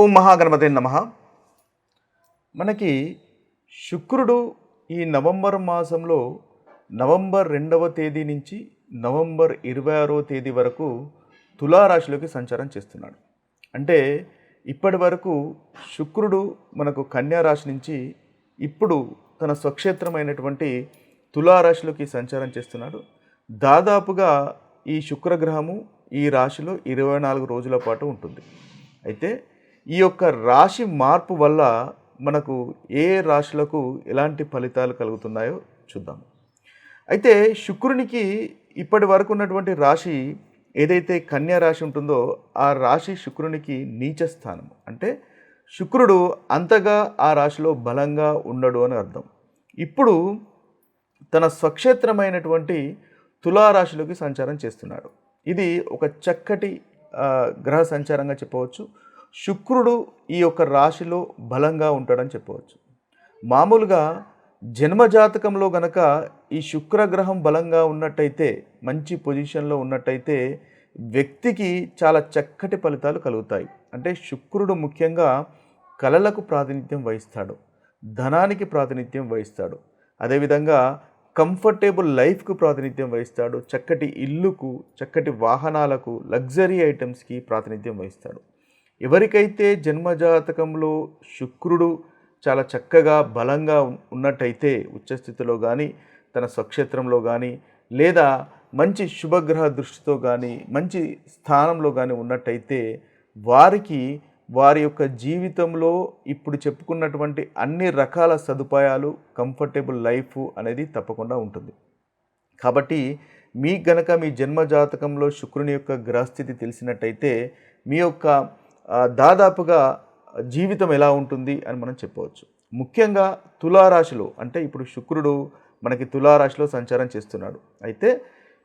ఓం మహాగణపతి నమ. మనకి శుక్రుడు ఈ నవంబర్ మాసంలో నవంబర్ రెండవ తేదీ నుంచి నవంబర్ ఇరవై ఆరో తేదీ వరకు తులారాశిలోకి సంచారం చేస్తున్నాడు. అంటే ఇప్పటి వరకు శుక్రుడు మనకు కన్యా రాశి నుంచి ఇప్పుడు తన స్వక్షేత్రమైనటువంటి తులారాశిలోకి సంచారం చేస్తున్నాడు. దాదాపుగా ఈ శుక్రగ్రహము ఈ రాశిలో ఇరవై నాలుగు రోజుల పాటు ఉంటుంది. అయితే ఈ యొక్క రాశి మార్పు వల్ల మనకు ఏ రాశులకు ఎలాంటి ఫలితాలు కలుగుతున్నాయో చూద్దాం. అయితే శుక్రునికి ఇప్పటి వరకు ఉన్నటువంటి రాశి ఏదైతే కన్యా రాశి ఉంటుందో ఆ రాశి శుక్రునికి నీచ స్థానం. అంటే శుక్రుడు అంతగా ఆ రాశిలో బలంగా ఉండడు అని అర్థం. ఇప్పుడు తన స్వక్షేత్రమైనటువంటి తులారాశిలోకి సంచారం చేస్తున్నాడు. ఇది ఒక చక్కటి గ్రహ సంచారంగా చెప్పవచ్చు. శుక్రుడు ఈ యొక్క రాశిలో బలంగా ఉంటాడని చెప్పవచ్చు. మామూలుగా జన్మజాతకంలో గనక ఈ శుక్రగ్రహం బలంగా ఉన్నట్టయితే మంచి పొజిషన్లో ఉన్నట్టయితే వ్యక్తికి చాలా చక్కటి ఫలితాలు కలుగుతాయి. అంటే శుక్రుడు ముఖ్యంగా కళలకు ప్రాతినిధ్యం వహిస్తాడు. ధనానికి ప్రాతినిధ్యం వహిస్తాడు. అదేవిధంగా కంఫర్టేబుల్ లైఫ్కు ప్రాతినిధ్యం వహిస్తాడు. చక్కటి ఇల్లుకు చక్కటి వాహనాలకు లగ్జరీ ఐటమ్స్కి ప్రాతినిధ్యం వహిస్తాడు. ఎవరికైతే జన్మజాతకంలో శుక్రుడు చాలా చక్కగా బలంగా ఉన్నట్టయితే ఉచ్చస్థితిలో కానీ తన స్వక్షేత్రంలో కానీ లేదా మంచి శుభగ్రహ దృష్టితో కానీ మంచి స్థానంలో కానీ ఉన్నట్టయితే వారికి వారి యొక్క జీవితంలో ఇప్పుడు చెప్పుకున్నటువంటి అన్ని రకాల సదుపాయాలు కంఫర్టబుల్ లైఫ్ అనేది తప్పకుండా ఉంటుంది. కాబట్టి మీ గనక మీ జన్మ జాతకంలో శుక్రుని యొక్క గ్రహస్థితి తెలిసినట్టయితే మీ యొక్క దాదాపుగా జీవితం ఎలా ఉంటుంది అని మనం చెప్పవచ్చు. ముఖ్యంగా తులారాశిలో అంటే ఇప్పుడు శుక్రుడు మనకి తులారాశిలో సంచారం చేస్తున్నాడు. అయితే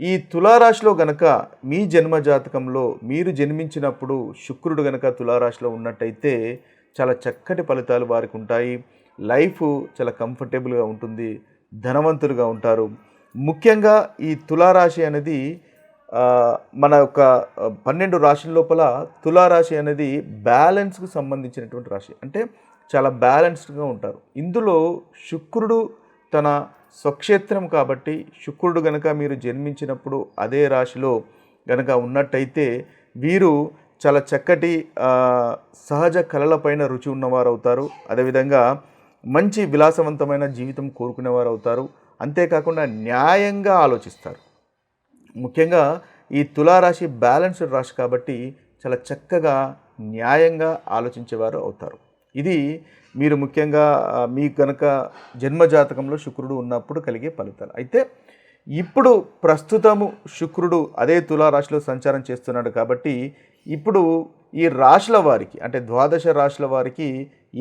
ఈ తులారాశిలో గనక మీ జన్మ జాతకంలో మీరు జన్మించినప్పుడు శుక్రుడు గనక తులారాశిలో ఉన్నట్టయితే చాలా చక్కటి ఫలితాలు వారికి ఉంటాయి. లైఫ్ చాలా కంఫర్టబుల్గా ఉంటుంది ధనవంతులుగా ఉంటారు. ముఖ్యంగా ఈ తులారాశి అనేది మన యొక్క పన్నెండు రాశుల లోపల తులారాశి అనేది బ్యాలెన్స్కు సంబంధించినటువంటి రాశి. అంటే చాలా బ్యాలెన్స్డ్గా ఉంటారు. ఇందులో శుక్రుడు తన స్వక్షేత్రం కాబట్టి శుక్రుడు గనక మీరు జన్మించినప్పుడు అదే రాశిలో గనక ఉన్నట్టయితే వీరు చాలా చక్కటి సహజ కళలపైన రుచి ఉన్నవారు అవుతారు అదేవిధంగా మంచి విలాసవంతమైన జీవితం కోరుకునేవారు అవుతారు అంతేకాకుండా న్యాయంగా ఆలోచిస్తారు. ముఖ్యంగా ఈ తులారాశి బ్యాలెన్స్డ్ రాశి కాబట్టి చాలా చక్కగా న్యాయంగా ఆలోచించేవారు అవుతారు. ఇది మీరు ముఖ్యంగా మీ కనుక జన్మజాతకంలో శుక్రుడు ఉన్నప్పుడు కలిగే ఫలితాలు. అయితే ఇప్పుడు ప్రస్తుతము శుక్రుడు అదే తులారాశిలో సంచారం చేస్తున్నాడు కాబట్టి ఇప్పుడు ఈ రాశుల వారికి అంటే ద్వాదశ రాశుల వారికి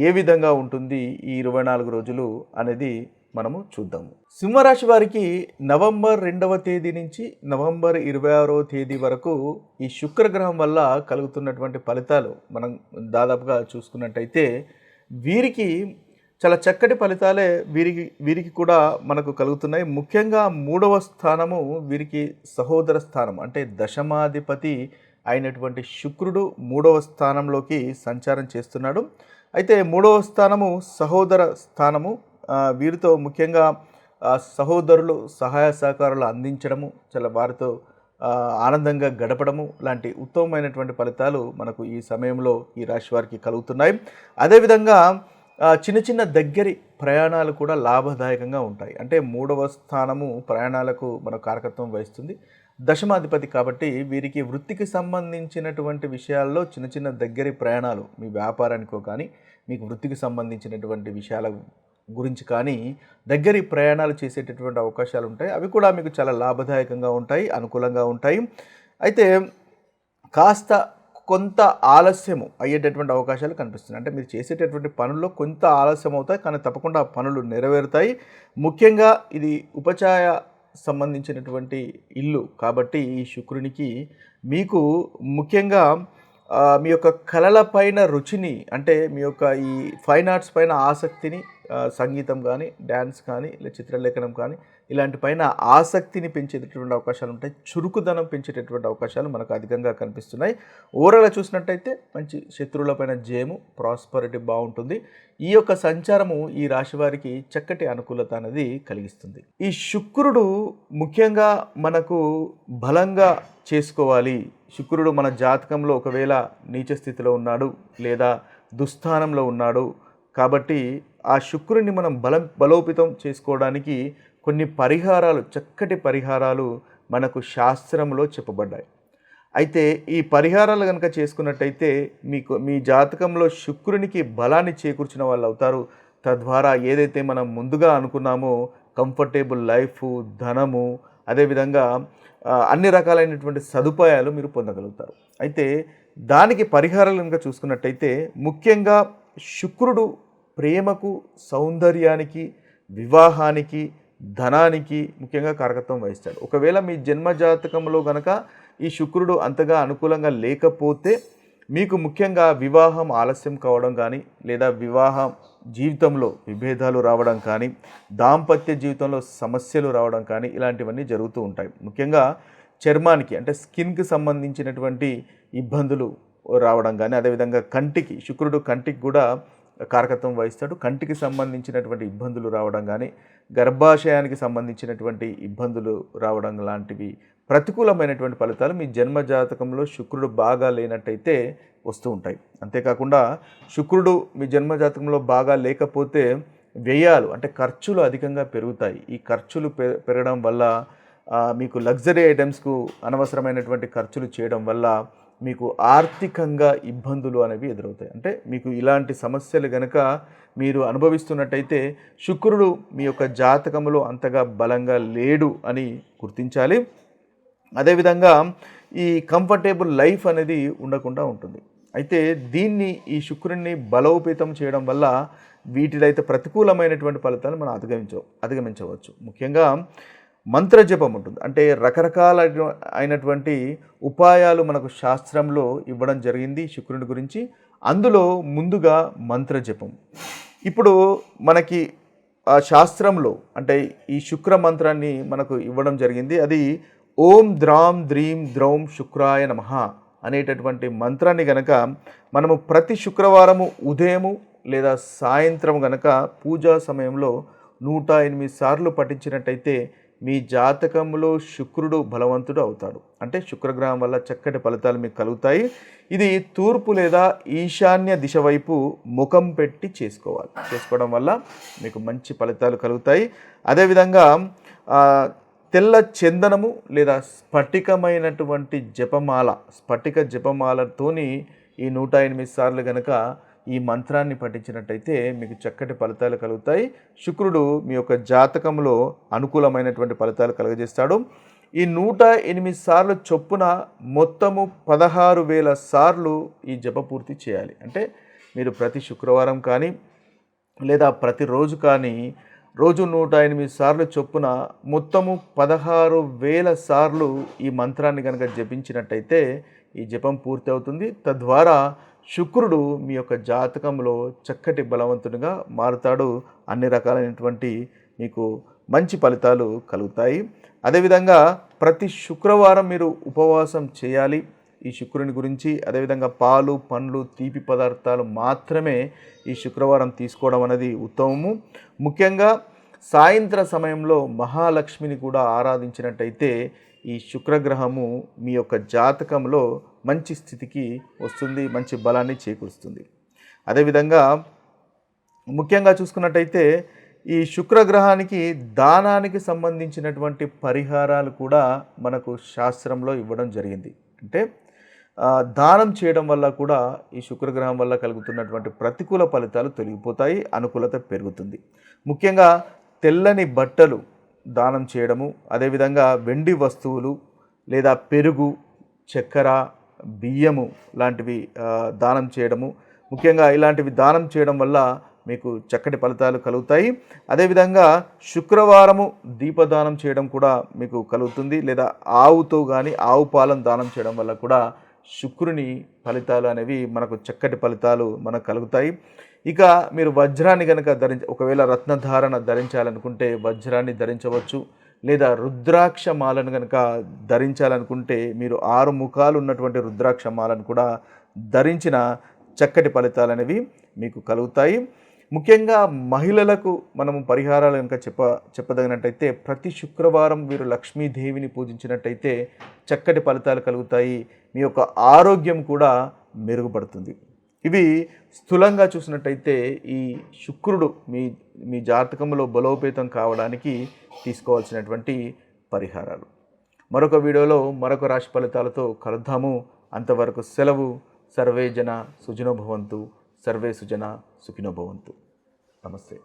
ఏ విధంగా ఉంటుంది ఈ ఇరవై నాలుగు రోజులు అనేది మనము చూద్దాము. సింహరాశి వారికి నవంబర్ రెండవ తేదీ నుంచి నవంబర్ ఇరవై ఆరో తేదీ వరకు ఈ శుక్రగ్రహం వల్ల కలుగుతున్నటువంటి ఫలితాలు మనం దాదాపుగా చూసుకున్నట్టయితే వీరికి చాలా చక్కటి ఫలితాలే వీరికి వీరికి కూడా మనకు కలుగుతున్నాయి. ముఖ్యంగా మూడవ స్థానము వీరికి సహోదర స్థానం అంటే దశమాధిపతి అయినటువంటి శుక్రుడు మూడవ స్థానంలోకి సంచారం చేస్తున్నాడు. అయితే మూడవ స్థానము సహోదర స్థానము వీరితో ముఖ్యంగా సహోదరులు సహాయ సహకారాలు అందించడము చాలా వారితో ఆనందంగా గడపడము లాంటి ఉత్తమమైనటువంటి ఫలితాలు మనకు ఈ సమయంలో ఈ రాశి వారికి కలుగుతున్నాయి. అదేవిధంగా చిన్న చిన్న దగ్గరి ప్రయాణాలు కూడా లాభదాయకంగా ఉంటాయి. అంటే మూడవ స్థానము ప్రయాణాలకు మన కారకత్వం వహిస్తుంది. దశమాధిపతి కాబట్టి వీరికి వృత్తికి సంబంధించినటువంటి విషయాల్లో చిన్న చిన్న దగ్గరి ప్రయాణాలు మీ వ్యాపారానికో కానీ మీకు వృత్తికి సంబంధించినటువంటి విషయాల గురించి కానీ దగ్గరి ప్రయాణాలు చేసేటటువంటి అవకాశాలు ఉంటాయి అవి కూడా మీకు చాలా లాభదాయకంగా ఉంటాయి అనుకూలంగా ఉంటాయి. అయితే కాస్త కొంత ఆలస్యము అయ్యేటటువంటి అవకాశాలు కనిపిస్తున్నాయి. అంటే మీరు చేసేటటువంటి పనుల్లో కొంత ఆలస్యం అవుతాయి కానీ తప్పకుండా ఆ పనులు నెరవేరుతాయి. ముఖ్యంగా ఇది ఉపచాయ సంబంధించినటువంటి ఇల్లు కాబట్టి ఈ శుక్రునికి మీకు ముఖ్యంగా మీ యొక్క కళల పైన రుచిని అంటే మీ యొక్క ఈ ఫైన్ ఆర్ట్స్ పైన ఆసక్తిని సంగీతం కానీ డ్యాన్స్ కానీ లేదా చిత్రలేఖనం కానీ ఇలాంటి పైన ఆసక్తిని పెంచేటటువంటి అవకాశాలు ఉంటాయి చురుకుదనం పెంచేటటువంటి అవకాశాలు మనకు అధికంగా కనిపిస్తున్నాయి. ఓవరాల్గా చూసినట్టయితే మంచి శత్రువులపైన జయము ప్రాస్పరిటీ బాగుంటుంది. ఈ యొక్క సంచారము ఈ రాశి వారికి చక్కటి అనుకూలత అనేది కలిగిస్తుంది. ఈ శుక్రుడు ముఖ్యంగా మనకు బలంగా చేసుకోవాలి. శుక్రుడు మన జాతకంలో ఒకవేళ నీచ స్థితిలో ఉన్నాడు లేదా దుస్థానంలో ఉన్నాడు కాబట్టి ఆ శుక్రుడిని మనం బలం బలోపేతం చేసుకోవడానికి కొన్ని పరిహారాలు చక్కటి పరిహారాలు మనకు శాస్త్రంలో చెప్పబడ్డాయి. అయితే ఈ పరిహారాలు కనుక చేసుకున్నట్టయితే మీకు మీ జాతకంలో శుక్రునికి బలాన్ని చేకూర్చిన వాళ్ళు అవుతారు. తద్వారా ఏదైతే మనం ముందుగా అనుకున్నామో కంఫర్టబుల్ లైఫ్ ధనము అదేవిధంగా అన్ని రకాలైనటువంటి సదుపాయాలు మీరు పొందగలుగుతారు. అయితే దానికి పరిహారాలు కనుక చూసుకున్నట్టయితే ముఖ్యంగా శుక్రుడు ప్రేమకు సౌందర్యానికి వివాహానికి ధనానికి ముఖ్యంగా కారకత్వం వహిస్తాడు. ఒకవేళ మీ జన్మ జాతకంలో గనక ఈ శుక్రుడు అంతగా అనుకూలంగా లేకపోతే మీకు ముఖ్యంగా వివాహం ఆలస్యం కావడం కానీ లేదా వివాహం జీవితంలో విభేదాలు రావడం కానీ దాంపత్య జీవితంలో సమస్యలు రావడం కానీ ఇలాంటివన్నీ జరుగుతూ ఉంటాయి. ముఖ్యంగా చర్మానికి అంటే స్కిన్కి సంబంధించినటువంటి ఇబ్బందులు రావడం కానీ అదేవిధంగా కంటికి శుక్రుడు కంటికి కూడా కారకత్వం వహిస్తాడు. కంటికి సంబంధించినటువంటి ఇబ్బందులు రావడం కానీ గర్భాశయానికి సంబంధించినటువంటి ఇబ్బందులు రావడం లాంటివి ప్రతికూలమైనటువంటి ఫలితాలు మీ జన్మ జాతకంలో శుక్రుడు బాగా లేనట్టయితే వస్తూ ఉంటాయి. అంతేకాకుండా శుక్రుడు మీ జన్మ జాతకంలో బాగా లేకపోతే వ్యయాలు అంటే ఖర్చులు అధికంగా పెరుగుతాయి. ఈ ఖర్చులు పె- పెరగడం వల్ల మీకు లగ్జరీ ఐటమ్స్కు అనవసరమైనటువంటి ఖర్చులు చేయడం వల్ల మీకు ఆర్థికంగా ఇబ్బందులు అనేవి ఎదురవుతాయి. అంటే మీకు ఇలాంటి సమస్యలు గనక మీరు అనుభవిస్తున్నట్టయితే శుక్రుడు మీ యొక్క జాతకంలో అంతగా బలంగా లేడు అని గుర్తించాలి. అదేవిధంగా ఈ కంఫర్టబుల్ లైఫ్ అనేది ఉండకుండా ఉంటుంది. అయితే దీన్ని ఈ శుక్రుడిని బలోపేతం చేయడం వల్ల వీటిలో అయితే ప్రతికూలమైనటువంటి ఫలితాలు మనం అధిగమించ అధిగమించవచ్చు. ముఖ్యంగా మంత్రజపం ఉంటుంది. అంటే రకరకాల అయినటువంటి ఉపాయాలు మనకు శాస్త్రంలో ఇవ్వడం జరిగింది శుక్రుని గురించి. అందులో ముందుగా మంత్రజపం. ఇప్పుడు మనకి ఆ శాస్త్రంలో అంటే ఈ శుక్ర మంత్రాన్ని మనకు ఇవ్వడం జరిగింది. అది ఓం ద్రాం ద్రీం ద్రౌం శుక్రాయ నమః అనేటటువంటి మంత్రాన్ని గనక మనము ప్రతి శుక్రవారము ఉదయము లేదా సాయంత్రం గనక పూజా సమయంలో నూట ఎనిమిది సార్లు పఠించినట్టయితే మీ జాతకంలో శుక్రుడు బలవంతుడు అవుతాడు. అంటే శుక్రగ్రహం వల్ల చక్కటి ఫలితాలు మీకు కలుగుతాయి. ఇది తూర్పు లేదా ఈశాన్య దిశ వైపు ముఖం పెట్టి చేసుకోవాలి. చేసుకోవడం వల్ల మీకు మంచి ఫలితాలు కలుగుతాయి. అదేవిధంగా తెల్ల చందనము లేదా స్ఫటికమైనటువంటి జపమాల స్ఫటిక జపమాలతోని ఈ నూట ఎనిమిది సార్లు గనక ఈ మంత్రాన్ని పఠించినట్టయితే మీకు చక్కటి ఫలితాలు కలుగుతాయి. శుక్రుడు మీ యొక్క జాతకంలో అనుకూలమైనటువంటి ఫలితాలు కలుగజేస్తాడు. ఈ నూట ఎనిమిది సార్లు చొప్పున మొత్తము పదహారు వేల సార్లు ఈ జప పూర్తి చేయాలి. అంటే మీరు ప్రతి శుక్రవారం కానీ లేదా ప్రతిరోజు కానీ రోజు నూట ఎనిమిది సార్లు చొప్పున మొత్తము పదహారు వేల సార్లు ఈ మంత్రాన్ని కనుక జపించినట్టయితే ఈ జపం పూర్తి అవుతుంది తద్వారా శుక్రుడు మీ యొక్క జాతకంలో చక్కటి బలవంతుడిగా మారుతాడు. అన్ని రకాలైనటువంటి మీకు మంచి ఫలితాలు కలుగుతాయి. అదేవిధంగా ప్రతి శుక్రవారం మీరు ఉపవాసం చేయాలి. ఈ శుక్రుని గురించి అదేవిధంగా పాలు పండ్లు తీపి పదార్థాలు మాత్రమే ఈ శుక్రవారం తీసుకోవడం అనేది ఉత్తమము. ముఖ్యంగా సాయంత్ర సమయంలో మహాలక్ష్మిని కూడా ఆరాధించినట్టయితే ఈ శుక్రగ్రహము మీ యొక్క జాతకంలో మంచి స్థితికి వస్తుంది మంచి బలాన్ని చేకూరుస్తుంది. అదేవిధంగా ముఖ్యంగా చూసుకున్నట్టయితే ఈ శుక్రగ్రహానికి దానానికి సంబంధించినటువంటి పరిహారాలు కూడా మనకు శాస్త్రంలో ఇవ్వడం జరిగింది. అంటే దానం చేయడం వల్ల కూడా ఈ శుక్రగ్రహం వల్ల కలుగుతున్నటువంటి ప్రతికూల ఫలితాలు తొలగిపోతాయి అనుకూలత పెరుగుతుంది. ముఖ్యంగా తెల్లని బట్టలు దానం చేయడము అదేవిధంగా వెండి వస్తువులు లేదా పెరుగు చక్కెర బియ్యము లాంటివి దానం చేయడము. ముఖ్యంగా ఇలాంటివి దానం చేయడం వల్ల మీకు చక్కటి ఫలితాలు కలుగుతాయి. అదేవిధంగా శుక్రవారము దీపదానం చేయడం కూడా మీకు కలుగుతుంది లేదా ఆవుతో కానీ ఆవు పాలను దానం చేయడం వల్ల కూడా శుక్రుని ఫలితాలు అనేవి మనకు చక్కటి ఫలితాలు మనకు కలుగుతాయి. ఇక మీరు వజ్రాన్ని కనుక ధరించ ఒకవేళ రత్నధారణ ధరించాలనుకుంటే వజ్రాన్ని ధరించవచ్చు లేదా రుద్రాక్ష మాలను కనుక ధరించాలనుకుంటే మీరు ఆరు ముఖాలు ఉన్నటువంటి రుద్రాక్ష మాలను కూడా ధరించిన చక్కటి ఫలితాలు అనేవి మీకు కలుగుతాయి. ముఖ్యంగా మహిళలకు మనము పరిహారాలు కనుక చెప్ప చెప్పదగినట్టయితే ప్రతి శుక్రవారం వీరు లక్ష్మీదేవిని పూజించినట్టయితే చక్కటి ఫలితాలు కలుగుతాయి. మీ యొక్క ఆరోగ్యం కూడా మెరుగుపడుతుంది. ఇవి స్థూలంగా చూసినట్టయితే ఈ శుక్రుడు మీ మీ జాతకంలో బలోపేతం కావడానికి తీసుకోవాల్సినటువంటి పరిహారాలు. మరొక వీడియోలో మరొక రాశి ఫలితాలతో కలుద్దాము. అంతవరకు సెలవు. సర్వే జన సుజనోభవంతు సర్వే సుజన సుఖినోభవంతు నమస్తే.